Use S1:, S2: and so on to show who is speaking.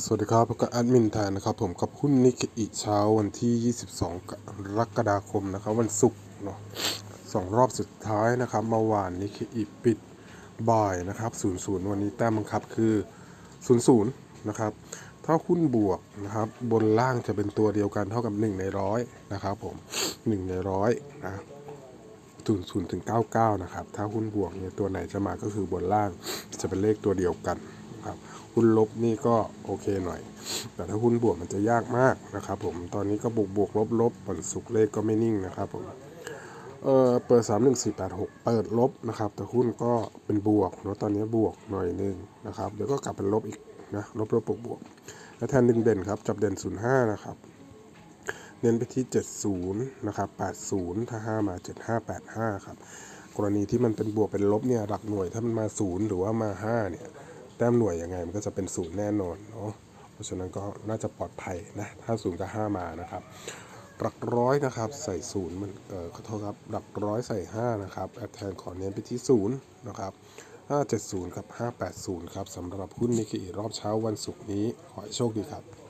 S1: สวัสดีครับพบกับแอดมินแทนนะครับผมกับหุ้นนิกอิเช้าวันที่ 22 กรกฎาคมนะครับวันศุกร์เนาะสองรอบสุดท้ายนะครับเมื่อวานนิกอิปิดบ่ายนะครับ 00 วันนี้แต้มบังคับคือ 00 นะครับ ถ้าหุ้นบวกนะครับบนล่างจะเป็นตัวเดียวกันเท่ากับ 1 ในร้อยนะครับผม 1 ในร้อยนะ0 0ถึง99 นะครับ ถ้าหุ้นบวกเนี่ยตัวไหนจะมาก็คือบนล่างจะเป็นเลขตัวเดียวกัน ครับหุ้นลบนี่ก็โอเคหน่อย แต่ถ้าหุ้นบวกมันจะยากมากนะครับผมตอนนี้ก็บวกบวกลบลบผลสุกเลขก็ไม่นิ่งนะครับผมเออเปิด 31486 เปิดลบนะครับ แต่หุ้นก็เป็นบวกเนาะตอนนี้บวกหน่อยนึงนะครับเดี๋ยวก็กลับเป็นลบอีกนะลบลบบวกบวกและแทนดึงเด่นครับ จับเด่น 05 นะครับ เน้นไปที่ 70 นะครับ 80 ถ้า 5 มา 7585 ครับ กรณีที่มันเป็นบวกเป็นลบเนี่ยหลักหน่วยถ้ามันมา 0 หรือว่ามา 5 เนี่ย แต้มหน่วยยังไงมันก็จะเป็นศูนย์แน่นอนเนาะเพราะฉะนั้นก็น่าจะปลอดภัยนะถ้าศูนย์กับ5มานะครับหลักร้อยนะครับใส่ศูนย์มันเอ่อขอโทษครับหลักร้อยใส่5นะครับแอดแทนขอเน้นไปที่ศูนย์นะครับ570กับ580ครับสำหรับหุ้นนิกเกอิรอบเช้าวันศุกร์นี้ ขอให้โชคดีครับ